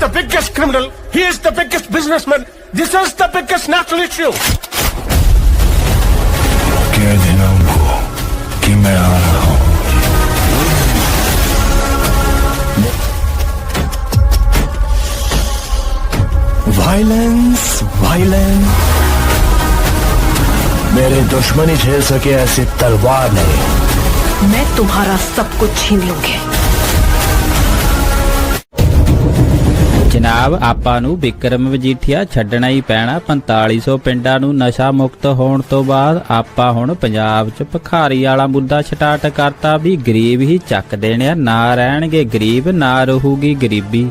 the biggest criminal. He is the biggest businessman. This is the biggest national issue. कह देना उनको कि मैं आ रहा हूँ वायलेंस वायलेंस मेरे दुश्मनी झेल सके ऐसी तलवार नहीं मैं तुम्हारा सब कुछ छीन लूँगी ਜਨਾਬ, ਆਪਾਂ ਨੂੰ ਵਿਕਰਮ ਵਜੀਠੀਆ ਛੱਡਣਾ ਹੀ ਪੈਣਾ। 4500 ਪਿੰਡਾਂ ਨੂੰ ਨਸ਼ਾ ਮੁਕਤ ਹੋਣ ਤੋਂ ਬਾਅਦ ਆਪਾਂ ਹੁਣ ਪੰਜਾਬ 'ਚ ਭਖਾਰੀ ਵਾਲਾ ਮੁੱਦਾ ਸਟਾਰਟ ਕਰਤਾ ਵੀ ਗਰੀਬ ਹੀ ਚੱਕ ਦੇਣੇ ਨਾ ਰਹਿਣਗੇ ਗਰੀਬ, ਨਾ ਰਹੂਗੀ ਗਰੀਬੀ।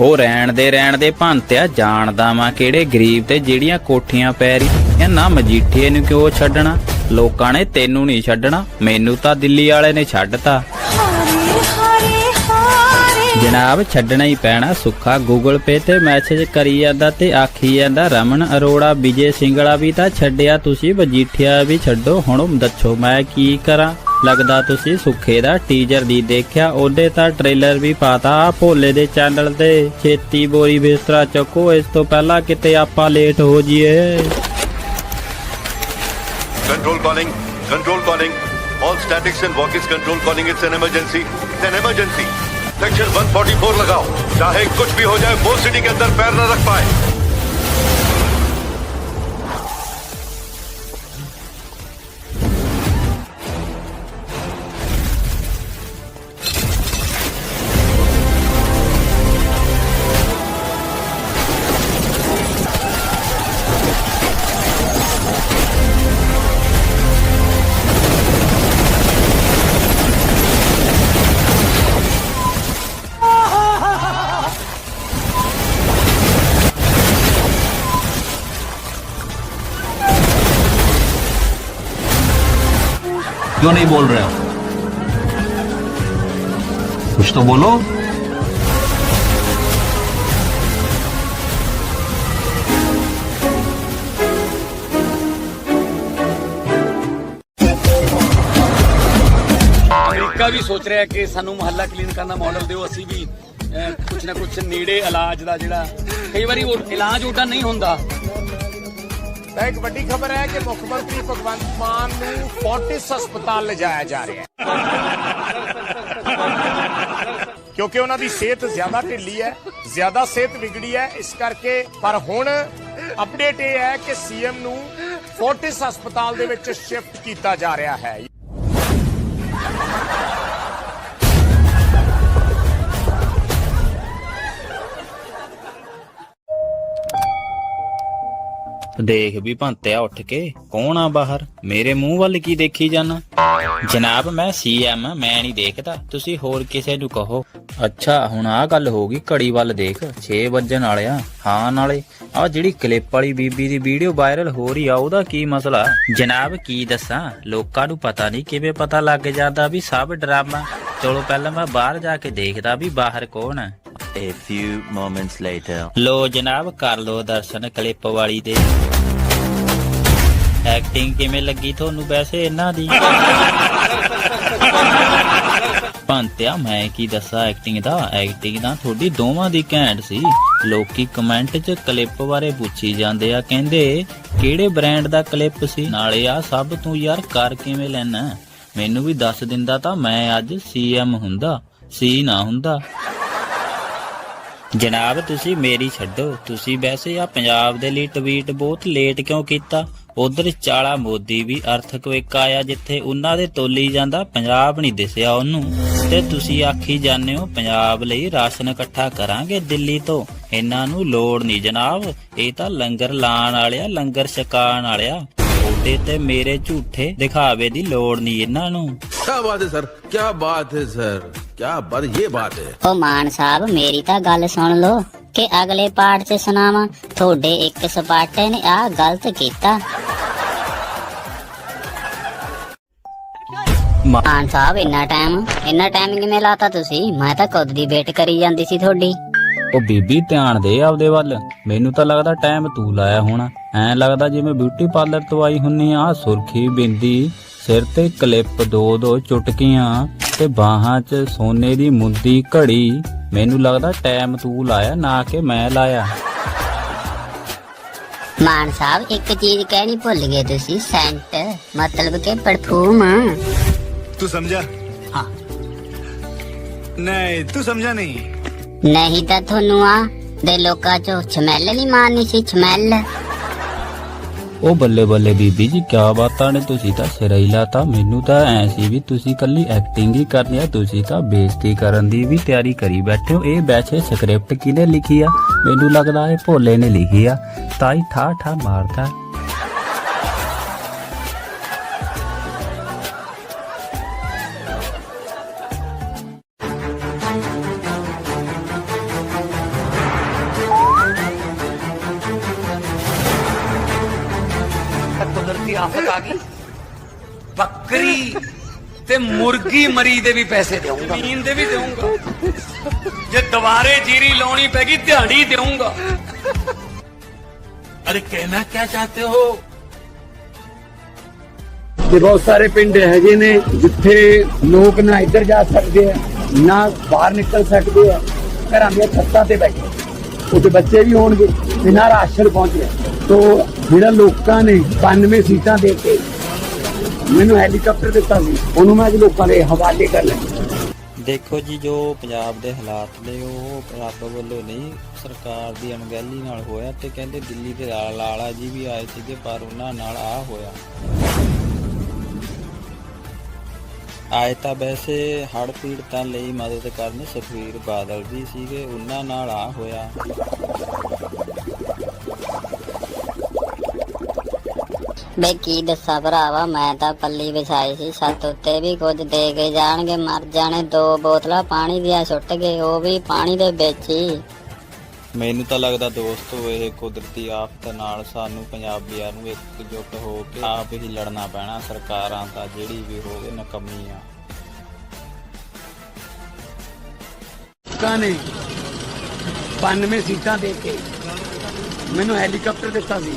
ਉਹ ਰਹਿਣ ਦੇ ਰਹਿਣ ਦੇ ਭੰਤਿਆ ਜਾਣਦਾ ਵਾਂ ਕਿਹੜੇ ਗਰੀਬ ਤੇ ਜਿਹੜੀਆਂ ਕੋਠੀਆਂ ਪੈ ਰਹੀਆਂ। ਨਾ ਮਜੀਠੀਏ ਨੂੰ ਕਿਉਂ ਛੱਡਣਾ? ਲੋਕਾਂ ਨੇ ਤੈਨੂੰ ਨਹੀਂ ਛੱਡਣਾ, ਮੈਨੂੰ ਤਾਂ ਦਿੱਲੀ ਵਾਲੇ ਨੇ ਛੱਡਤਾ। ਜਨਾਬ ਛੱਡਣਾ ਹੀ ਪੈਣਾ ਸੁੱਖਾ ਗੂਗਲ ਪੇ ਤੇ ਮੈਸੇਜ ਕਰੀ ਜਾਂਦਾ ਤੇ ਆਖੀ ਜਾਂਦਾ, ਰਮਨ ਅਰੋੜਾ, ਵਿਜੇ ਸਿੰਗਲਾ ਵੀ ਤਾਂ ਛੱਡਿਆ ਤੁਸੀਂ, ਵਜੀਠਿਆ ਵੀ ਛੱਡੋ, ਹੁਣ ਦੱਸੋ ਮੈਂ ਕੀ ਕਰਾਂ ਲੱਗਦਾ ਤੁਸੀਂ ਸੁੱਖੇ ਦਾ ਟੀਜ਼ਰ ਦੀ ਦੇਖਿਆ, ਉਹਦੇ ਤਾਂ ਟ੍ਰੇਲਰ ਵੀ ਪਾਤਾ ਭੋਲੇ ਦੇ ਚੈਨਲ ਤੇ ਛੇਤੀ ਬੋਰੀ ਬਿਸਤਰਾ ਚੱਕੋ, ਇਸ ਤੋਂ ਪਹਿਲਾਂ ਕਿਤੇ ਆਪਾਂ ਲੇਟ ਹੋ ਜਾਈਏ Control calling. Control calling. All statics and walkies control calling. It's an emergency. It's an emergency. Section 144 लगाओ चाहे कुछ भी हो जाए वो सिटी के अंदर पैर न रख पाए क्यों नहीं बोल रहे हो कुछ तो बोलो ਅਮਰੀਕਾ ਵੀ ਸੋਚ ਰਿਹਾ ਕਿ ਸਾਨੂੰ ਮੁਹੱਲਾ ਕਲੀਨਿਕਾਂ ਦਾ ਮਾਡਲ ਦਿਓ ਅਸੀਂ ਵੀ ਅਹ, ਕੁਛ ਨਾ ਕੁਛ ਨੇੜੇ ਇਲਾਜ ਦਾ ਜਿਹੜਾ ਕਈ ਵਾਰੀ ਉਹ ਇਲਾਜ ਉਹਦਾ ਨਹੀਂ ਹੁੰਦਾ ਤਾਂ ਇੱਕ ਵੱਡੀ ਖਬਰ ਹੈ ਕਿ ਮੁੱਖ ਮੰਤਰੀ ਭਗਵੰਤ ਮਾਨ ਨੂੰ ਫੋਰਟਿਸ ਹਸਪਤਾਲ ਲਿਜਾਇਆ ਜਾ ਰਿਹਾ ਹੈ। ਕਿਉਂਕਿ ਉਹਨਾਂ ਦੀ ਸਿਹਤ ਜ਼ਿਆਦਾ ਢਿੱਲੀ ਹੈ, ਜ਼ਿਆਦਾ ਸਿਹਤ ਵਿਗੜੀ ਹੈ, ਇਸ ਕਰਕੇ ਪਰ ਹੁਣ ਅਪਡੇਟ ਇਹ ਹੈ ਕਿ ਸੀਐਮ ਨੂੰ ਫੋਰਟਿਸ ਹਸਪਤਾਲ ਦੇ ਵਿੱਚ ਸ਼ਿਫਟ ਕੀਤਾ ਜਾ ਰਿਹਾ ਹੈ। ਦੇਖ ਵੀ ਭੰਤਿਆ ਉੱਠ ਕੇ, ਕੌਣ ਆ ਬਾਹਰ? ਮੇਰੇ ਮੂੰਹ ਵੱਲ ਕੀ ਦੇਖੀ ਜਾਣਾ ਜਨਾਬ, ਮੈਂ ਸੀਐਮ ਮੈਂ ਨਹੀਂ ਦੇਖਦਾ। ਤੁਸੀਂ ਹੋਰ ਕਿਸੇ ਨੂੰ ਕਹੋ। ਅੱਛਾ, ਹੁਣ ਆਹ ਗੱਲ ਹੋ ਗਈ ਘੜੀ ਵੱਲ ਦੇਖ 6 ਵੱਜਣ ਵਾਲਿਆ ਹਾਂ, ਨਾਲੇ ਆ ਜਿਹੜੀ ਕਲਿੱਪ ਵਾਲੀ ਬੀਬੀ ਦੀ ਵੀਡੀਓ ਵਾਇਰਲ ਹੋ ਰਹੀ ਆ, ਉਹਦਾ ਕੀ ਮਸਲਾ? ਜਨਾਬ, ਕੀ ਦੱਸਾਂ? ਲੋਕਾਂ ਨੂੰ ਪਤਾ ਨਹੀਂ ਕਿਵੇਂ ਪਤਾ ਲੱਗ ਜਾਂਦਾ ਵੀ ਸਭ ਡਰਾਮਾ। ਚਲੋ, ਪਹਿਲਾਂ ਮੈਂ ਬਾਹਰ ਜਾ ਕੇ ਦੇਖਦਾ ਵੀ ਬਾਹਰ ਕੌਣ ਹੈ A few moments later. ਲੋ ਜਨਾਬ, ਕਰ ਲੋ ਦਰਸ਼ਨ ਕਲਿੱਪ ਵਾਲੀ ਦੇ। ਐਕਟਿੰਗ ਕਿਵੇਂ ਲੱਗੀ ਤੁਹਾਨੂੰ ਵੈਸੇ ਇਹਨਾਂ ਦੀ? ਪੰਤਿਆ ਮੈਂ ਕੀ ਦੱਸਾਂ ਐਕਟਿੰਗ ਦਾ ਐਕਟਿੰਗ ਤਾਂ ਤੁਹਾਡੀ ਦੋਵਾਂ ਦੀ ਘੈਂਟ ਸੀ। ਲੋਕੀ ਕਮੈਂਟ 'ਚ ਕਲਿੱਪ ਬਾਰੇ ਪੁੱਛੀ ਜਾਂਦੇ ਆ, ਕਹਿੰਦੇ ਕਿਹੜੇ ਬ੍ਰਾਂਡ ਦਾ ਕਲਿੱਪ ਸੀ? ਨਾਲੇ ਆ ਸਭ ਤੂੰ ਯਾਰ ਕਰ ਕਿਵੇਂ ਲੈਣਾ? ਮੈਨੂੰ ਵੀ ਦੱਸ ਦਿੰਦਾ ਤਾਂ ਮੈਂ ਅੱਜ ਸੀਐਮ ਹੁੰਦਾ ਸੀ ਨਾ ਹੁੰਦਾ। ਜਨਾਬ, ਤੁਸੀਂ ਮੇਰੀ ਛੱਡੋ। ਤੁਸੀਂ ਵੈਸੇ ਆ ਪੰਜਾਬ ਦੇ ਲਈ ਟਵੀਟ ਬਹੁਤ ਲੇਟ ਕਿਉਂ ਕੀਤਾ? ਉਧਰ ਚਾਲਾ ਮੋਦੀ ਵੀ ਅਰਥਕਵੇਕ ਆਇਆ ਜਿੱਥੇ ਉਹਨਾਂ ਦੇ ਤੋਲੀ ਜਾਂਦਾ ਪੰਜਾਬ ਨਹੀਂ ਦਿਸਿਆ ਉਹਨੂੰ। ਤੇ ਤੁਸੀਂ ਆਖੀ ਜਾਂਦੇ ਹੋ, ਪੰਜਾਬ ਲਈ ਰਾਸ਼ਨ ਇਕੱਠਾ ਕਰਾਂਗੇ ਦਿੱਲੀ ਤੋਂ। ਇਹਨਾਂ ਨੂੰ ਲੋੜ ਨਹੀਂ ਜਨਾਬ। ਇਹ ਤਾਂ ਲੰਗਰ ਲਾਣ ਵਾਲਿਆ, ਲੰਗਰ ਛਕਾਣ ਵਾਲਿਆ। ਉਹਦੇ ਤੇ ਮੇਰੇ ਝੂਠੇ ਦਿਖਾਵੇ ਦੀ ਲੋੜ ਨਹੀਂ ਇਹਨਾਂ ਨੂੰ। ਕੀ ਬਾਤ ਹੈ ਸਰ ਕੀ ਬਾਤ ਹੈ ਸਰ। ਕਿਆ ਬਦ ਇਹ ਬਾਤ ਹੈ। ਓ ਮਾਨ ਸਾਹਿਬ ਮੇਰੀ ਤਾਂ ਗੱਲ ਸੁਣ ਲਓ ਕਿ ਅਗਲੇ ਪਾਠ 'ਚ ਸੁਣਾਵਾਂ। ਤੁਹਾਡੇ ਇੱਕ ਸਪਾਟੇ ਨੇ ਆ ਗਲਤ ਕੀਤਾ। ਮਾਨ ਸਾਹਿਬ ਇੰਨਾ ਟਾਈਮ ਇੰਨਾ ਟਾਈਮ ਕਿਵੇਂ ਲਾਤਾ ਤੁਸੀਂ? ਮੈਂ ਤਾਂ ਖੁਦ ਦੀ ਵੇਟ ਕਰੀ ਜਾਂਦੀ ਸੀ ਤੁਹਾਡੀ। ਉਹ ਬੀਬੀ ਧਿਆਨ ਦੇ ਆਪਦੇ ਵੱਲ। ਮੈਨੂੰ ਤਾਂ ਲੱਗਦਾ ਟਾਈਮ ਤੂੰ ਲਾਇਆ ਹੋਣਾ। ਐ ਲੱਗਦਾ ਜਿਵੇਂ ਬਿਊਟੀ ਪਾਰਲਰ ਤੋਂ ਆਈ ਹੁੰਨੀ ਆ ਸੁਰਖੀ ਬਿੰਦੀ ਸਿਰ ਤੇ ਕਲਿੱਪ ਦੋ ਦੋ ਚੁਟਕੀਆਂ। ਤੇ ਬਾਹਾਂ 'ਚ ਸੋਨੇ ਦੀ ਮੁੰਦੀ ਘੜੀ। ਮੈਨੂੰ ਲੱਗਦਾ ਟਾਈਮ ਤੂੰ ਲਾਇਆ ਨਾ ਕਿ ਮੈਂ ਲਾਇਆ। ਮਾਨ ਸਾਹਿਬ ਇੱਕ ਚੀਜ਼ ਕਹਿਣੀ ਭੁੱਲ ਗਏ ਤੁਸੀਂ ਸੈਂਟ ਮਤਲਬ ਕਿ ਪਰਫਿਊਮ। ਤੂੰ ਸਮਝਾ ਹਾਂ। ਨਹੀਂ ਤੂੰ ਸਮਝਾ ਨਹੀਂ? ਨਹੀਂ ਤਾਂ ਤੁਹਾਨੂੰ ਆ ਦੇ ਲੋਕਾਂ ਚੋਂ ਛਮੈਲ ਨਹੀਂ ਮਾਰਨੀ ਸੀ ਛਮੈਲ। ਉਹ ਬੱਲੇ ਬੱਲੇ ਬੀਬੀ ਜੀ, ਕਿਆ ਬਾਤਾਂ ਨੇ? ਤੁਸੀਂ ਤਾਂ ਸਿਰ ਹੀ ਲਾਤਾ। ਮੈਨੂੰ ਤਾਂ ਐ ਸੀ ਵੀ ਤੁਸੀਂ ਕੱਲੀ ਐਕਟਿੰਗ ਹੀ ਕਰਨੀ ਆ, ਤੁਸੀਂ ਤਾਂ ਬੇਇੱਜ਼ਤੀ ਕਰਨ ਦੀ ਵੀ ਤਿਆਰੀ ਕਰੀ ਬੈਠੇ ਹੋ। ਇਹ ਵੈਸੇ ਸਕ੍ਰਿਪਟ ਕਿਹਨੇ ਲਿਖੀ ਆ? ਮੈਨੂੰ ਲੱਗਦਾ ਇਹ ਭੋਲੇ ਨੇ ਲਿਖੀ ਆ। ਤਾਈ ਹੀ ਠਾ ਠਾ ਮਾਰਦਾ। ਮੁਰਗੀ ਮਰੀ ਦੇ ਵੀ ਪੈਸੇ ਦੇਵਾਂਗਾ ਜ਼ਮੀਨ ਦੇ ਵੀ ਦੇਵਾਂਗਾ ਜੇ ਦੁਬਾਰੇ ਜੀਰੀ ਲਾਉਣੀ ਪੈਗੀ ਦਿਹਾੜੀ ਦੇਵਾਂਗਾ अरे कहना क्या चाहते हो ਕਿ ਬਹੁਤ ਸਾਰੇ ਪਿੰਡ ਹੈਗੇ ਨੇ ਜਿੱਥੇ ਲੋਕ ਨਾ ਇੱਧਰ ਜਾ ਸਕਦੇ ਆ ਨਾ ਬਾਹਰ ਨਿਕਲ ਸਕਦੇ ਆ ਘਰਾਂ ਦੀਆਂ ਛੱਤਾਂ ਤੇ ਬੈਠੇ ਉੱਥੇ ਬੱਚੇ ਵੀ ਹੋਣਗੇ ਤੇ ਨਾ ਰਾਸ਼ਨ ਪਹੁੰਚ ਰਿਹਾ ਤੋ ਜਿਹੜਾ ਲੋਕਾਂ ਨੇ 92 ਸੀਟਾਂ ਦੇ ਕੇ ਮੈਨੂੰ ਹੈਲੀਕਾਪਟਰ ਦਿੱਤਾ ਸੀ। ਉਹਨੂੰ ਮੈਂ ਅੱਜ ਲੋਕਾਂ ਦੇ ਹਵਾਲੇ ਕਰ ਲਿਆ। ਦੇਖੋ ਜੀ, ਜੋ ਪੰਜਾਬ ਦੇ ਹਾਲਾਤ ਨੇ, ਉਹ ਰੱਬ ਵੱਲੋਂ ਨਹੀਂ, ਸਰਕਾਰ ਦੀ ਅਣਗਹਿਲੀ ਨਾਲ ਹੋਇਆ ਤੇ ਕਹਿੰਦੇ ਦਿੱਲੀ ਦੇ ਲਾਲਾ ਜੀ ਵੀ ਆਏ ਸੀਗੇ, ਪਰ ਉਹਨਾਂ ਨਾਲ ਆ ਹੋਇਆ। ਆਏ ਤਾਂ ਵੈਸੇ ਹੜ ਪੀੜਤਾਂ ਲਈ ਮਦਦ ਕਰਨ ਸੁਖਵੀਰ ਬਾਦਲ ਜੀ ਸੀਗੇ, ਉਹਨਾਂ ਨਾਲ ਆ ਹੋਇਆ। ਬੇ ਕੀ ਦੱਸਾਂ ਭਰਾਵਾ ਮੈਂ ਤਾਂ ਪੱਲੀ ਵਿਛਾਈ ਸੀ ਛੱਤ ਉੱਤੇ ਵੀ ਕੁਝ ਦੇ ਕੇ ਜਾਣਗੇ ਮਰ ਜਾਣੇ ਦੋ ਬੋਤਲਾਂ ਪਾਣੀ ਦੀਆਂ ਸੁੱਟ ਗਏ ਉਹ ਵੀ ਪਾਣੀ ਦੇ ਵਿੱਚ ਹੀ। ਮੈਨੂੰ ਤਾਂ ਲੱਗਦਾ ਦੋਸਤੋ ਇਹ ਕੁਦਰਤੀ ਆਫਤ ਨਾਲ ਸਾਨੂੰ ਪੰਜਾਬੀਆਂ ਨੂੰ ਇਕਜੁੱਟ ਹੋ ਕੇ ਆਪ ਹੀ ਲੜਨਾ ਪੈਣਾ ਸਰਕਾਰਾਂ ਤਾਂ ਜਿਹੜੀ ਵੀ ਹੋਵੇ ਨਕਮੀ ਆ। ਲੋਕਾਂ ਨੇ 92 ਸੀਟਾਂ ਦੇ ਕੇ ਮੈਨੂੰ ਹੈਲੀਕਾਪਟਰ ਦਿੱਤਾ ਸੀ।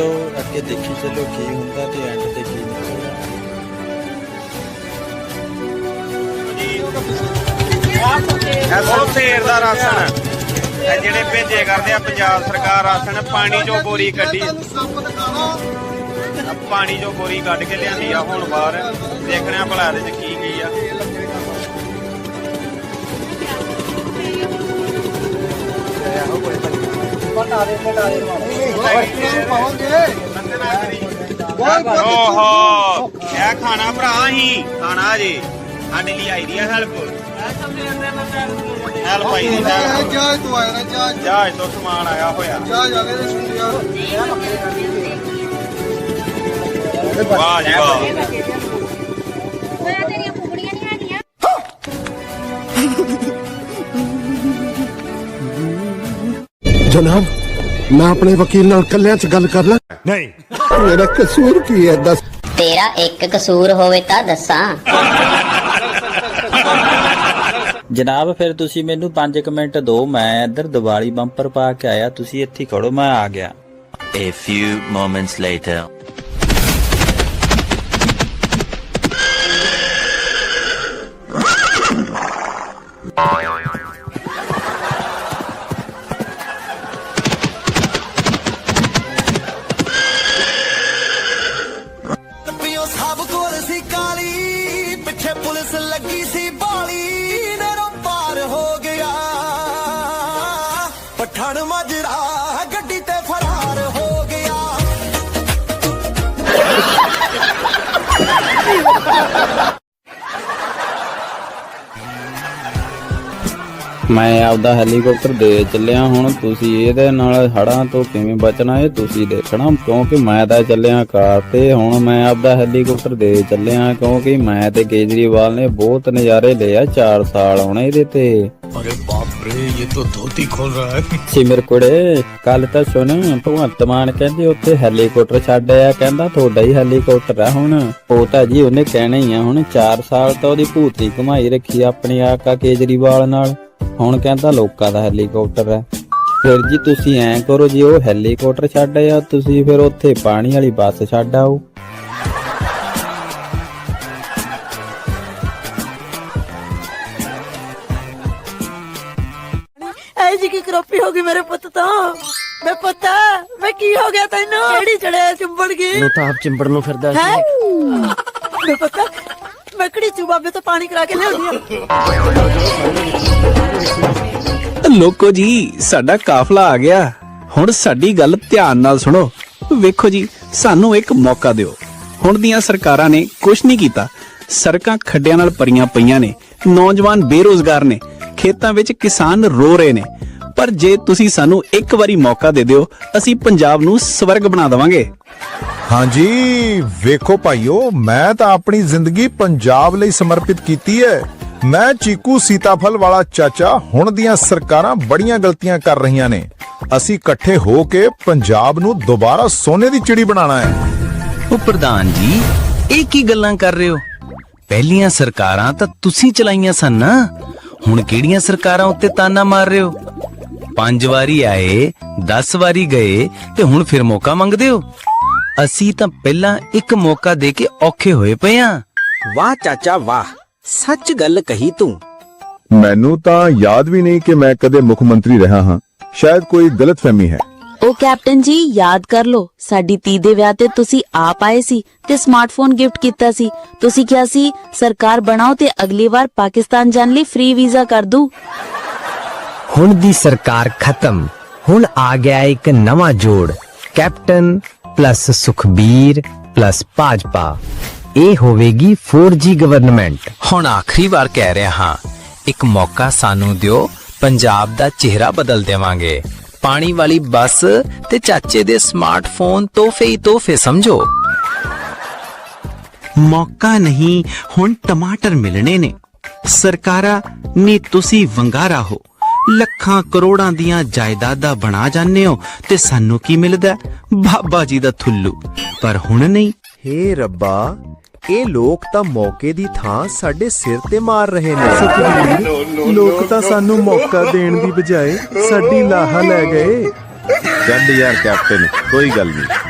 ਦੋਸਤੋ ਅੱਗੇ ਦੇਖੀ ਚੱਲੋ ਕੀ ਹੁੰਦਾ ਤੇ ਐਂਡ ਤੇ ਕੀ ਨਿਕਲਦਾ। ਬਹੁਤ ਸੇਰ ਦਾ ਰਾਸ਼ਨ ਇਹ ਜਿਹੜੇ ਭੇਜੇ ਕਰਦੇ ਆ ਪੰਜਾਬ ਸਰਕਾਰ ਰਾਸ਼ਨ ਪਾਣੀ ਚੋਂ ਬੋਰੀ ਕੱਢੀ। ਪਾਣੀ ਚੋਂ ਬੋਰੀ ਕੱਢ ਕੇ ਲਿਆਂਦੀ ਆ ਹੁਣ ਬਾਹਰ। ਦੇਖਣੇ ਭਲਾ ਇਹਦੇ ਚ ਕੀ ਕੀ ਆ। ਓਹੋ, ਇਹ ਖਾਣਾ ਭਰਾ ਹੀ। ਖਾਣਾ ਜੀ। ਸਾਡੇ ਲਈ ਆਈ ਦੀ ਆ ਹੈਲਪ ਹੈਲਪ ਆਈ ਦੀ ਜਹਾਜ਼ ਤੋਂ ਆਇਆ ਜਹਾਜ਼ ਤੋਂ ਸਮਾਨ ਆਇਆ ਹੋਇਆ। ਵਾਹ ਜੀ ਵਾਹ। ਜਨਾਬ ਮੈਂ ਆਪਣੇ ਵਕੀਲ ਨਾਲ ਕੱਲਿਆਂ 'ਚ ਗੱਲ ਕਰ ਲਾਂ। ਨਹੀਂ। ਮੇਰਾ ਕਸੂਰ ਕੀ ਹੈ ਦੱਸ। ਤੇਰਾ ਇੱਕ ਕਸੂਰ ਹੋਵੇ ਤਾਂ ਦੱਸਾਂ। ਜਨਾਬ ਫਿਰ ਤੁਸੀਂ ਮੈਨੂੰ 5 ਮਿੰਟ ਦਿਓ ਮੈਂ ਇੱਧਰ ਦੀਵਾਲੀ ਬੰਪਰ ਪਾ ਕੇ ਆਇਆ ਤੁਸੀਂ ਇੱਥੇ ਖੜੋ ਮੈਂ ਆ ਗਿਆ। A few moments later ਮੈਂ ਆਪਦਾ ਹੈਲੀਕਾਪਟਰ ਦੇ ਚੱਲਿਆ ਹੁਣ ਤੁਸੀਂ ਇਹਦੇ ਨਾਲ ਹੜਾਂ ਤੋਂ ਕਿਵੇਂ ਬਚਣਾ ਇਹ ਤੁਸੀਂ ਦੇਖਣਾ ਕਿਉਂਕਿ ਮੈਂ ਤਾਂ ਚੱਲਿਆ ਕਾਰ ਤੇ ਹੁਣ ਮੈਂ ਆਪਦਾ ਹੈਲੀਕਾਪਟਰ ਦੇ ਚੱਲਿਆ ਕਿਉਂਕਿ ਮੈਂ ਤੇ ਕੇਜਰੀਵਾਲ ਨੇ ਬਹੁਤ ਨਜ਼ਾਰੇ ਲਏ ਆ 4 ਸਾਲ ਹੁਣ ਇਹਦੇ ਤੇ। ਅਰੇ ਬਾਪ ਰੇ ਇਹ ਤਾਂ ਧੋਤੀ ਖੋਲ ਰਹਾ ਹੈ। ਸਿਮਰ ਕੁੜੇ ਕੱਲ ਤਾਂ ਸੁਣ ਭਗਵੰਤ ਮਾਨ ਕਹਿੰਦੇ ਉੱਥੇ ਹੈਲੀਕਾਪਟਰ ਛੱਡ ਆਇਆ ਕਹਿੰਦਾ ਤੁਹਾਡਾ ਹੀ ਹੈਲੀਕਾਪਟਰ ਆ ਹੁਣ। ਉਹ ਤਾਂ ਜੀ ਉਹਨੇ ਕਹਿਣਾ ਹੀ ਆ ਹੁਣ 4 ਸਾਲ ਤਾਂ ਉਹਦੀ ਭੂਤੀ ਕਮਾਈ ਰੱਖੀ ਆਪਣੀ ਆਕਾ ਕੇਜਰੀਵਾਲ ਨਾਲ। ਹੁਣ ਕਹਿੰਦਾ ਲੋਕਾਂ ਦਾ ਹੈਲੀਕਾਪਟਰ ਹੈ। ਫਿਰ ਜੀ ਤੁਸੀਂ ਐਂ ਕਰੋ ਜੀ ਉਹ ਹੈਲੀਕਾਪਟਰ ਛੱਡ ਆਇਆ ਤੁਸੀਂ ਫਿਰ ਉੱਥੇ ਪਾਣੀ ਵਾਲੀ ਬੱਸ ਛੱਡ ਆਓ। ਐ ਜੀ ਕੀ ਕਰੋਪੀ ਹੋ ਗਈ ਮੇਰੇ ਪੁੱਤ ਤੋਂ? ਮੈਂ ਪੁੱਤ ਮੈਂ ਕੀ ਹੋ ਗਿਆ ਤੈਨੂੰ? ਕਿਹੜੀ ਚੜਿਆ ਚੁੰਬੜ ਗਈ? ਉਹ ਤਾਂ ਆਪ ਚਿੰਬੜ ਨੂੰ ਫਿਰਦਾ ਹੈ? ਮੈਂ ਪੁੱਤ ਮੈਂ ਕਿਹੜੀ ਚੂ ਬਾਬੇ ਤੋਂ ਪਾਣੀ ਕਰਾ ਕੇ ਲਿਆਉਂਦੀ ਲੋਕੋ ਜੀ, ਸਾਡਾ ਕਾਫਲਾ ਆ ਗਿਆ। ਹੁਣ ਸਾਡੀ ਗੱਲ ਧਿਆਨ ਨਾਲ ਸੁਣੋ। ਵੇਖੋ ਜੀ, ਸਾਨੂੰ ਇੱਕ ਮੌਕਾ ਦਿਓ। ਹੁਣ ਦੀਆਂ ਸਰਕਾਰਾਂ ਨੇ ਕੁਝ ਨਹੀਂ ਕੀਤਾ। ਸੜਕਾਂ ਖੱਡਿਆਂ ਨਾਲ ਭਰੀਆਂ ਪਈਆਂ ਨੇ। ਨੌਜਵਾਨ ਬੇਰੋਜ਼ਗਾਰ ਨੇ। ਖੇਤਾਂ ਵਿੱਚ ਕਿਸਾਨ ਰੋ ਰਹੇ ਨੇ। ਪਰ ਜੇ ਤੁਸੀਂ ਸਾਨੂੰ ਇੱਕ ਵਾਰੀ ਮੌਕਾ ਦੇ ਦਿਓ ਅਸੀਂ ਪੰਜਾਬ ਨੂੰ ਸਵਰਗ ਬਣਾ ਦੇਵਾਂਗੇ। ਹਾਂਜੀ ਵੇਖੋ ਭਾਈਓ ਮੈਂ ਤਾਂ ਆਪਣੀ ਜ਼ਿੰਦਗੀ ਪੰਜਾਬ ਲਈ ਸਮਰਪਿਤ ਕੀਤੀ ਹੈ। ਮੈਂ ਚੀਕੂ ਸੀਤਾਫਲ ਵਾਲਾ ਚਾਚਾ ਹੁਣ ਦੀਆਂ ਸਰਕਾਰਾਂ ਬੜੀਆਂ ਗਲਤੀਆਂ ਕਰ ਰਹੀਆਂ ਨੇ। ਅਸੀਂ ਇਕੱਠੇ ਹੋ ਕੇ ਪੰਜਾਬ ਨੂੰ ਦੁਬਾਰਾ ਸੋਨੇ ਦੀ ਚਿੜੀ ਬਣਾਉਣਾ ਹੈ। ਉਹ ਪ੍ਰਧਾਨ ਜੀ ਇਹ ਕੀ ਗੱਲਾਂ ਕਰ ਰਹੇ ਹੋ? ਪਹਿਲੀਆਂ ਸਰਕਾਰਾਂ ਤਾਂ ਤੁਸੀਂ ਚਲਾਈਆਂ ਸਨ ਨਾ। ਹੁਣ ਕਿਹੜੀਆਂ ਸਰਕਾਰਾਂ ਉੱਤੇ ਤਾਨਾ ਮਾਰ ਰਹੇ ਹੋ? ਪੰਜ ਵਾਰੀ ਆਏ 10 ਵਾਰੀ ਗਏ ਤੇ ਹੁਣ ਫਿਰ ਮੌਕਾ ਮੰਗਦੇ ਹੋ? ਅਸੀਂ ਤਾਂ ਪਹਿਲਾਂ ਇੱਕ ਮੌਕਾ ਦੇ ਕੇ ਔਖੇ ਹੋਏ ਪਏ ਆ। ਵਾਹ ਚਾਚਾ ਵਾਹ ਸੱਚ ਗੱਲ ਕਹੀ ਤੂੰ। ਮੈਨੂੰ ਤਾਂ ਯਾਦ ਵੀ ਨਹੀਂ ਕਿ ਮੈਂ ਕਦੇ ਮੁੱਖ ਮੰਤਰੀ ਰਿਹਾ ਹਾਂ। ਸ਼ਾਇਦ ਕੋਈ ਗਲਤਫਹਿਮੀ ਹੈ। ਉਹ ਕੈਪਟਨ ਜੀ ਯਾਦ ਕਰ ਲੋ ਸਾਡੀ ਤੀ ਦੇ ਵਿਆਹ ਤੇ ਤੁਸੀਂ ਆਪ ਆਏ ਸੀ ਤੇ ਸਮਾਰਟਫੋਨ ਗਿਫਟ ਕੀਤਾ ਸੀ। ਤੁਸੀਂ ਕਿਹਾ ਸੀ ਸਰਕਾਰ ਬਣਾਓ ਤੇ ਅਗਲੀ ਵਾਰ ਪਾਕਿਸਤਾਨ ਜਾਣ ਲਈ ਫ੍ਰੀ ਵੀਜ਼ਾ ਕਰ ਦੂ। ਹੁਣ ਦੀ ਸਰਕਾਰ ਖਤਮ ਹੁਣ ਆ ਗਿਆ ਇੱਕ ਨਵਾਂ ਜੋੜ captain plus Sukhbir plus Bhajpa. ਇਹ ਹੋਵੇਗੀ 4G ਗਵਰਨਮੈਂਟ ਹੁਣ ਆਖਰੀ ਵਾਰ ਕਹਿ ਰਿਹਾ ਹਾਂ ਇੱਕ ਮੌਕਾ ਸਾਨੂੰ ਦਿਓ ਪੰਜਾਬ ਦਾ ਚਿਹਰਾ ਬਦਲ ਦੇਵਾਂਗੇ। ਪਾਣੀ ਵਾਲੀ ਬੱਸ ਤੇ ਚਾਚੇ ਦੇ ਸਮਾਰਟਫੋਨ ਤੋਹਫੇ ਹੀ ਤੋਹਫੇ ਸਮਝੋ। ਮੌਕਾ ਨਹੀਂ ਹੁਣ ਟਮਾਟਰ ਮਿਲਣੇ ਨੇ। ਸਰਕਾਰਾਂ ਨੇ ਤੁਸੀਂ ਵੰਗਾਰਾ ਹੋ। ਲੱਖਾਂ ਕਰੋੜਾਂ ਦੀਆਂ ਜਾਇਦਾਦਾਂ ਬਣਾ ਜਾਂਦੇ ਹੋ ਤੇ ਸਾਨੂੰ ਕੀ ਮਿਲਦਾ? ਬਾਬਾ ਜੀ ਦਾ ਥੁੱਲੂ। ਪਰ ਹੁਣ ਨਹੀਂ। हे ਰੱਬਾ ਇਹ ਲੋਕ ਤਾਂ ਮੌਕੇ ਦੀ ਥਾਂ ਸਾਡੇ ਸਿਰ ਤੇ ਮਾਰ ਰਹੇ ਨੇ। ਲੋਕ ਤਾਂ ਸਾਨੂੰ ਮੌਕਾ ਦੇਣ ਦੀ ਬਜਾਏ ਸਾਡੀ ਲਾਹਾ ਲੈ ਗਏ। ਚੱਲ ਯਾਰ ਕੈਪਟਨ ਕੋਈ ਗੱਲ ਨਹੀਂ।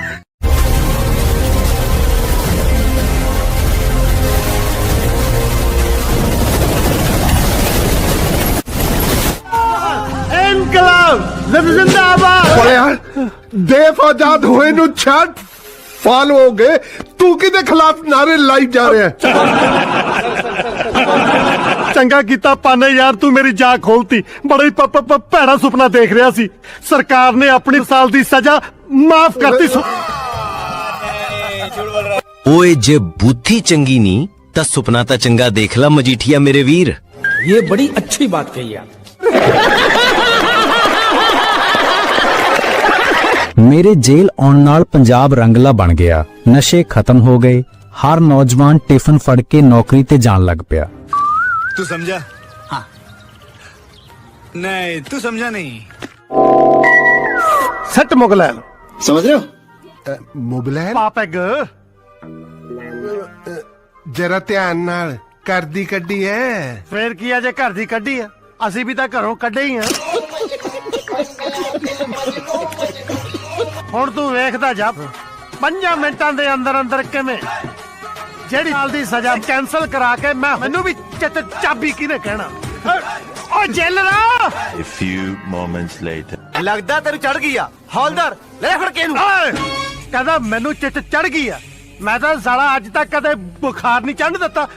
ਓਏ ਯਾਰ ਦੇਫ ਆਜ਼ਾਦ ਹੋਏ ਨੂੰ ਛੱਡ ਫਾਲ ਹੋ ਗਏ। ਤੂੰ ਕਿਹਦੇ ਖਿਲਾਫ ਨਾਰੇ ਲਾਈ ਜਾ ਰਿਹਾ? ਚੰਗਾ ਕੀਤਾ ਪਾਨੇ ਯਾਰ ਤੂੰ ਮੇਰੀ ਜਾਗ ਖੋਲਤੀ। ਬੜਾ ਹੀ ਪ- ਭੈੜਾ ਸੁਪਨਾ ਦੇਖ ਰਿਹਾ ਸੀ। ਸਰਕਾਰ ਨੇ ਆਪਣੀ ਸਾਲ ਦੀ ਸਜ਼ਾ ਮਾਫ ਕਰਤੀ ਸੁ- ਓਏ ਜੇ ਬੁੱਧੀ ਚੰਗੀ ਨਹੀਂ ਤਾਂ ਸੁਪਨਾ ਤਾਂ ਚੰਗਾ ਦੇਖ ਲੈ ਮਜੀਠੀਆ ਮੇਰੇ ਵੀਰ। ਇਹ ਬੜੀ ਅੱਛੀ ਬਾਤ ਕਹੀ ਆ। ਮੇਰੇ ਜੇਲ੍ਹ ਆਉਣ ਨਾਲ ਪੰਜਾਬ ਰੰਗਲਾ ਬਣ ਗਿਆ। ਨਸ਼ੇ ਖਤਮ ਹੋ ਗਏ। ਹਰ ਨੌਜਵਾਨ ਟਿਫਨ ਫੜ ਕੇ ਨੌਕਰੀ ਤੇ ਜਾਣ ਲੱਗ ਪਿਆ। ਤੂੰ ਸਮਝਾ ਹਾਂ। ਨਹੀਂ ਤੂੰ ਸਮਝਾ ਨਹੀਂ। ਸੱਟ ਮੁਗਲੈਨ ਸਮਝ ਰਹੇ ਹੋ? ਮੁਗਲੈਨ ਪਾਪੈਗ ਜਰਾ ਧਿਆਨ ਨਾਲ। ਕਰਦੀ ਕੱਢੀ ਐ ਫੇਰ ਕੀ ਆ ਜੇ ਘਰ ਦੀ ਕੱਢੀ ਆ? ਅਸੀਂ ਵੀ ਤਾਂ ਘਰੋਂ ਕੱਢੇ ਹੀ ਆ। ਹੁਣ ਤੂੰ ਵੇਖਦਾ ਜਾ 5 ਮਿੰਟਾਂ ਦੇ ਅੰਦਰ ਅੰਦਰ ਕਿਵੇਂ ਜਿਹੜੀ ਸਾਲ ਦੀ ਸਜ਼ਾ ਕੈਨਸਲ ਕਰਾ ਕੇ ਮੈਂ ਮੈਨੂੰ ਵੀ ਚ- ਚ- ਚਾਬੀ ਕਿਹਨੇ ਕਹਿਣਾ ਓ ਜੇਲਰਾ A few moments later. ਲੱਗਦਾ ਤੈਨੂੰ ਚੜ ਗਈ ਆ ਹੌਲਦਾਰ ਲੈ ਫੜ ਕੇ ਇਹਨੂੰ ਓਏ ਕਹਿੰਦਾ ਮੈਨੂੰ ਚਿੱਤ ਚੜ ਗਈ ਆ ਮੈਂ ਤਾਂ ਸਾਲਾ ਅੱਜ ਤੱਕ ਕਦੇ ਬੁਖਾਰ ਨਹੀਂ ਚੜ੍ਹਨ ਦਿੱਤਾ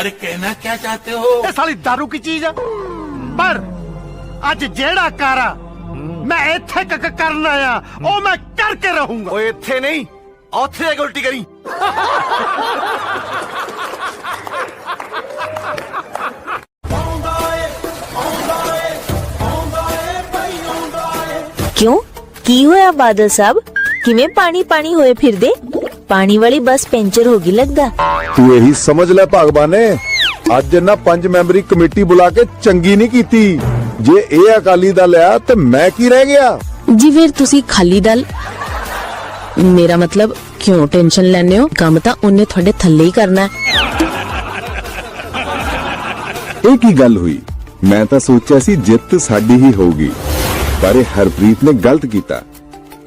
अरे कहना क्या चाहते हो ਇਹ ਸਾਲੀ दारू ਕੀ ਚੀਜ਼ ਆ ਪਰ ਅੱਜ ਜਿਹੜਾ ਕਾਰਾ मैं इथे करना आ ओ मैं करके रहूँगा। इथे नहीं ओथे एक उल्टी करी। क्यों? की होया बादल साहब? किमे पानी पानी होए फिर दे पानी वाली बस पेंचर होगी लगता तू यही समझ ले भगवान। ने आज ना पंच मेंबरी कमेटी बुला के चंगी नहीं कीती। ਜੇ ਇਹ ਅਕਾਲੀ ਦਲ ਆ ਤੇ ਮੈਂ ਕੀ ਰਹਿ ਗਿਆ? ਜੀ ਫਿਰ ਤੁਸੀਂ ਖਾਲੀ ਦਲ। ਮੇਰਾ ਮਤਲਬ ਕਿਉਂ ਟੈਨਸ਼ਨ ਲੈਨੇ ਹੋ? ਕੰਮ ਤਾਂ ਉਹਨੇ ਤੁਹਾਡੇ ਥੱਲੇ ਹੀ ਕਰਨਾ ਹੈ। ਇਹ ਕੀ ਗੱਲ ਹੋਈ? ਮੈਂ ਤਾਂ ਸੋਚਿਆ ਸੀ ਜਿੱਤ ਸਾਡੀ ਹੀ ਹੋਊਗੀ ਪਰ ਇਹ ਹਰਪ੍ਰੀਤ ਨੇ ਗਲਤ ਕੀਤਾ।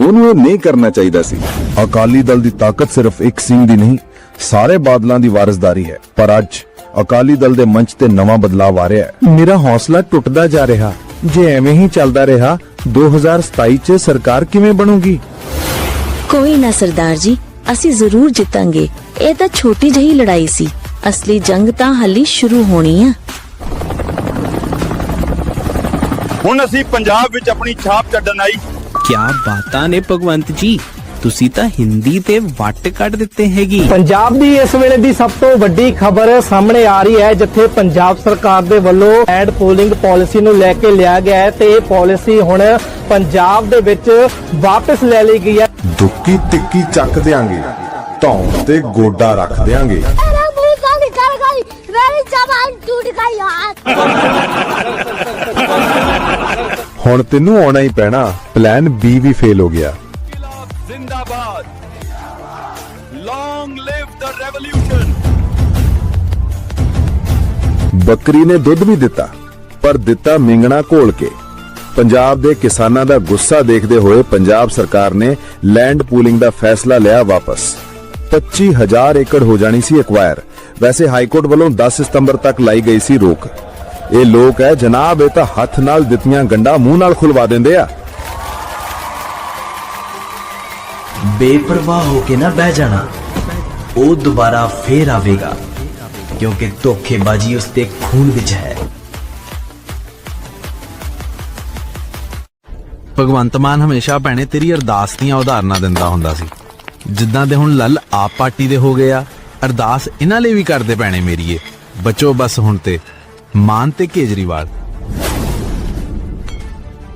ਉਹਨੂੰ ਇਹ ਨਹੀਂ ਕਰਨਾ ਚਾਹੀਦਾ ਸੀ। ਅਕਾਲੀ ਦਲ ਦੀ ਤਾਕਤ ਸਿਰਫ ਇੱਕ ਸਿੰਘ ਦੀ ਨਹੀਂ ਸਾਰੇ ਬਾਦਲਾਂ ਦੀ ਵਾਰਸਦਾਰੀ ਹੈ। ਪਰ ਅੱਜ ਅਕਾਲੀ ਦਲ ਦੇ ਮੰਚ ਤੇ ਨਵਾਂ ਬਦਲਾਅ ਆ ਰਿਹਾ ਹੈ। ਮੇਰਾ ਹੌਸਲਾ ਟੁੱਟਦਾ ਜਾ ਰਿਹਾ। ਜੇ ਐਵੇਂ ਹੀ ਚੱਲਦਾ ਰਿਹਾ 2027 ਚ ਸਰਕਾਰ ਕਿਵੇਂ ਬਣੂਗੀ? ਕੋਈ ਨਾ ਸਰਦਾਰ ਜੀ ਅਸੀਂ ਜ਼ਰੂਰ ਜਿੱਤਾਂਗੇ। ਇਹ ਤਾਂ ਛੋਟੀ ਜਿਹੀ ਲੜਾਈ ਸੀ। ਅਸਲੀ ਜੰਗ ਤਾਂ ਹਾਲੀ ਸ਼ੁਰੂ ਹੋਣੀ ਆ। ਹੁਣ ਅਸੀਂ ਪੰਜਾਬ ਵਿੱਚ ਆਪਣੀ ਛਾਪ ਛੱਡਣ ਆਈ। ਕਿਆ ਬਾਤਾਂ ਨੇ ਭਗਵੰਤ ਜੀ? ਤੁਸੀਂ ਤਾਂ ਹਿੰਦੀ ਤੇ ਵੱਟ ਕੱਢ ਦਿੱਤੇ ਹੈਗੀ। ਪੰਜਾਬ ਦੀ ਇਸ ਵੇਲੇ ਦੀ ਸਭ ਤੋਂ ਵੱਡੀ ਖਬਰ ਸਾਹਮਣੇ ਆ ਰਹੀ ਹੈ ਜਿੱਥੇ ਪੰਜਾਬ ਸਰਕਾਰ ਦੇ ਵੱਲੋਂ ਐਡ ਪੋਲਿੰਗ ਪਾਲਿਸੀ ਨੂੰ ਲੈ ਕੇ ਲਿਆ ਗਿਆ ਹੈ ਤੇ ਇਹ ਪਾਲਿਸੀ ਹੁਣ ਪੰਜਾਬ ਦੇ ਵਿੱਚ ਵਾਪਸ ਲੈ ਲਈ ਗਈ ਹੈ। ਦੁੱਕੀ ਤਿੱਕੀ ਚੱਕ ਦਿਆਂਗੇ ਧੌਣ ਤੇ ਗੋਡਾ ਰੱਖ ਦਿਆਂਗੇ। ਹੁਣ ਤੈਨੂੰ ਆਉਣਾ ਹੀ ਪੈਣਾ ਪਲਾਨ ਬੀ ਵੀ ਫੇਲ ਹੋ ਗਿਆ। ਜ਼ਿੰਦਾਬਾਦ ਲੌਂਗ ਲਿਵ ਦ ਰੈਵੋਲੂਸ਼ਨ ਬੱਕਰੀ ਨੇ ਦੁੱਧ ਵੀ ਦਿੱਤਾ, ਪਰ ਦਿੱਤਾ ਮਿੰਗਣਾ ਘੋਲ ਕੇ। ਪੰਜਾਬ ਦੇ ਕਿਸਾਨਾਂ ਦਾ ਗੁੱਸਾ ਦੇਖਦੇ ਹੋਏ ਪੰਜਾਬ ਸਰਕਾਰ ਨੇ ਲੈਂਡ ਪੂਲਿੰਗ ਦਾ ਫੈਸਲਾ ਲਿਆ ਵਾਪਸ। 25000 ਏਕੜ ਹੋ ਜਾਣੀ ਸੀ ਐਕਵਾਇਰ ਵੈਸੇ ਹਾਈ ਕੋਰਟ ਵੱਲੋਂ 10 ਸਤੰਬਰ ਤੱਕ ਲਾਈ ਗਈ ਸੀ ਰੋਕ। ਇਹ ਲੋਕ ਹੈ ਜਨਾਬ, ਇਹ ਤਾਂ ਹੱਥ ਨਾਲ ਦਿੱਤੀਆਂ ਗੰਡਾ ਮੂੰਹ ਨਾਲ ਖੁਲਵਾ ਦਿੰਦੇ ਆ। ਬੇਪਰਵਾਹ ਹੋ ਕੇ ਨਾ ਬਹਿ ਜਾਣਾ, ਉਹ ਦੁਬਾਰਾ ਫੇਰ ਆਵੇਗਾ, ਕਿਉਂਕਿ ਧੋਖੇਬਾਜ਼ੀ ਉਸ ਦੇ ਖੂਨ ਵਿੱਚ ਹੈ। ਭਗਵੰਤ ਮਾਨ ਹਮੇਸ਼ਾ ਭੈਣੇ ਤੇਰੀ ਅਰਦਾਸ ਦੀਆਂ ਉਦਾਹਰਨਾਂ ਦਿੰਦਾ ਹੁੰਦਾ ਸੀ। ਜਿੱਦਾਂ ਦੇ ਹੁਣ ਲੱਲ ਆਪ ਪਾਰਟੀ ਦੇ ਹੋ ਗਏ ਆ, ਅਰਦਾਸ ਇਹਨਾਂ ਲਈ ਵੀ ਕਰਦੇ ਪੈਣੇ ਮੇਰੀਏ, ਬਚੋ ਬਸ ਹੁਣ ਤੇ, ਮਾਨ ਤੇ ਕੇਜਰੀਵਾਲ।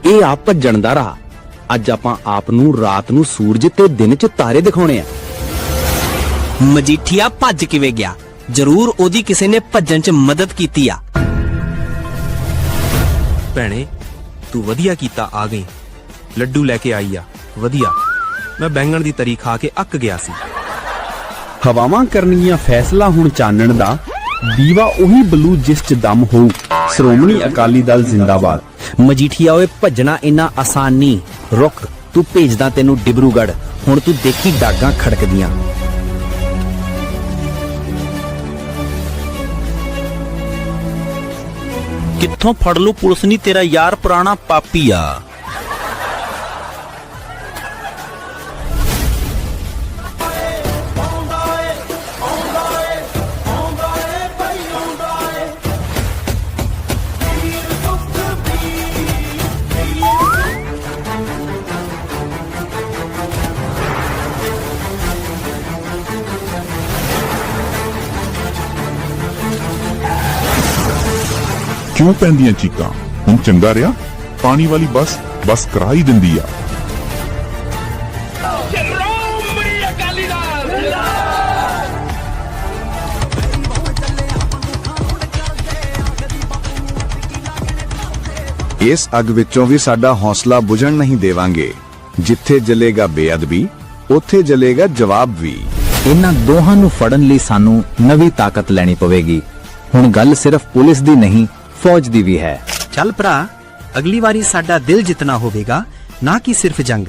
ਇਹ ਆਪ ਭੱਜਣ ਦਾ ਰਾਹ। ਅੱਜ ਆਪਾਂ ਆਪ ਨੂੰ ਰਾਤ ਨੂੰ ਸੂਰਜ ਤੇ ਦਿਨ 'ਚ ਤਾਰੇ ਦਿਖਾਉਣੇ ਆ। ਮਜੀਠੀਆ ਭੱਜ ਕਿਵੇਂ ਗਿਆ? ਜ਼ਰੂਰ ਉਹਦੀ ਕਿਸੇ ਨੇ ਭੱਜਣ 'ਚ ਮਦਦ ਕੀਤੀ ਆ। ਭੈਣੇ ਤੂੰ ਵਧੀਆ ਕੀਤਾ ਆ ਗਈ। ਲੱਡੂ ਲੈ ਕੇ ਆਈ ਆ। ਵਧੀਆ। ਮੈਂ ਬੈਂਗਣ ਦੀ ਤਰੀ ਖਾ ਕੇ ਅੱਕ ਗਿਆ ਸੀ। ਹਵਾਵਾਂ ਕਰਨੀਆਂ ਫੈਸਲਾ ਹੁਣ ਚਾਨਣ ਦਾ। ਦੀਵਾ ਉਹੀ ਬਲੂ ਜਿਸ 'ਚ ਦਮ ਹੋਊ। ਸ਼੍ਰੋਮਣੀ ਅਕਾਲੀ ਦਲ ਜ਼ਿੰਦਾਬਾਦ। ਮਜੀਠੀਆ ਓਏ, ਭੱਜਣਾ ਇੰਨਾ ਆਸਾਨ ਰੁਕ, ਤੂੰ ਭੇਜਦਾ ਤੈਨੂੰ ਡਿਬਰੂਗੜ ਹੁਣ ਤੂੰ ਦੇਖੀ ਡਾਗਾ ਖੜਕਦੀਆਂ। ਕਿੱਥੋਂ ਫੜ ਲੂ ਪੁਲਿਸ ਨਹੀਂ ਤੇਰਾ ਯਾਰ ਪੁਰਾਣਾ ਪਾਪੀ ਆ। ਕਿਉਂ ਪੈਂਦੀਆਂ ਚੀਕਾਂ? ਹੁਣ ਚੰਗਾ ਰਿਹਾ? ਪਾਣੀ ਵਾਲੀ ਬੱਸ ਬੱਸ ਕਰਾ ਹੀ ਦਿੰਦੀ ਆ। ਇਸ ਅੱਗ ਵਿੱਚੋਂ ਵੀ ਸਾਡਾ ਹੌਸਲਾ ਬੁਝਣ ਨਹੀਂ ਦੇਵਾਂਗੇ। ਜਿੱਥੇ ਜਲੇਗਾ ਬੇਅਦਬੀ ਉੱਥੇ ਜਲੇਗਾ ਜਵਾਬ ਵੀ। ਇਹਨਾਂ ਦੋਹਾਂ ਨੂੰ ਫੜਨ ਲਈ ਸਾਨੂੰ ਨਵੀਂ ਤਾਕਤ ਲੈਣੀ ਪਵੇਗੀ। ਹੁਣ ਗੱਲ ਸਿਰਫ ਪੁਲਿਸ ਦੀ ਨਹੀਂ ਫੌਜ ਦੀ ਵੀ ਹੈ। ਚੱਲ ਭਰਾ ਅਗਲੀ ਵਾਰੀ ਸਾਡਾ ਦਿਲ ਜਿੱਤਣਾ ਹੋਵੇਗਾ ਨਾ ਕਿ ਸਿਰਫ ਜੰਗ।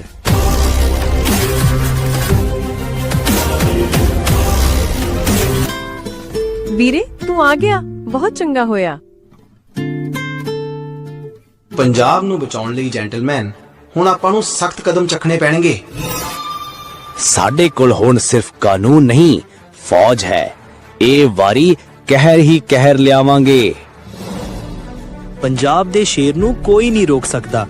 ਵੀਰੇ ਤੂੰ ਆ ਗਿਆ। ਬਹੁਤ ਚੰਗਾ ਹੋਇਆ। ਪੰਜਾਬ ਨੂੰ ਬਚਾਉਣ ਲਈ ਜੈਂਟਲਮੈਨ ਹੁਣ ਆਪਾਂ ਨੂੰ ਸਖਤ ਕਦਮ ਚੱਕਣੇ ਪੈਣਗੇ। ਸਾਡੇ ਕੋਲ ਹੁਣ ਸਿਰਫ ਕਾਨੂੰਨ ਨਹੀਂ ਫੌਜ ਹੈ। ਇਹ ਵਾਰੀ ਕਹਿਰ ਹੀ ਕਹਿਰ ਲਿਆਵਾਂਗੇ। ਪੰਜਾਬ ਦੇ ਸ਼ੇਰ ਨੂੰ ਕੋਈ ਨਹੀਂ ਰੋਕ ਸਕਦਾ।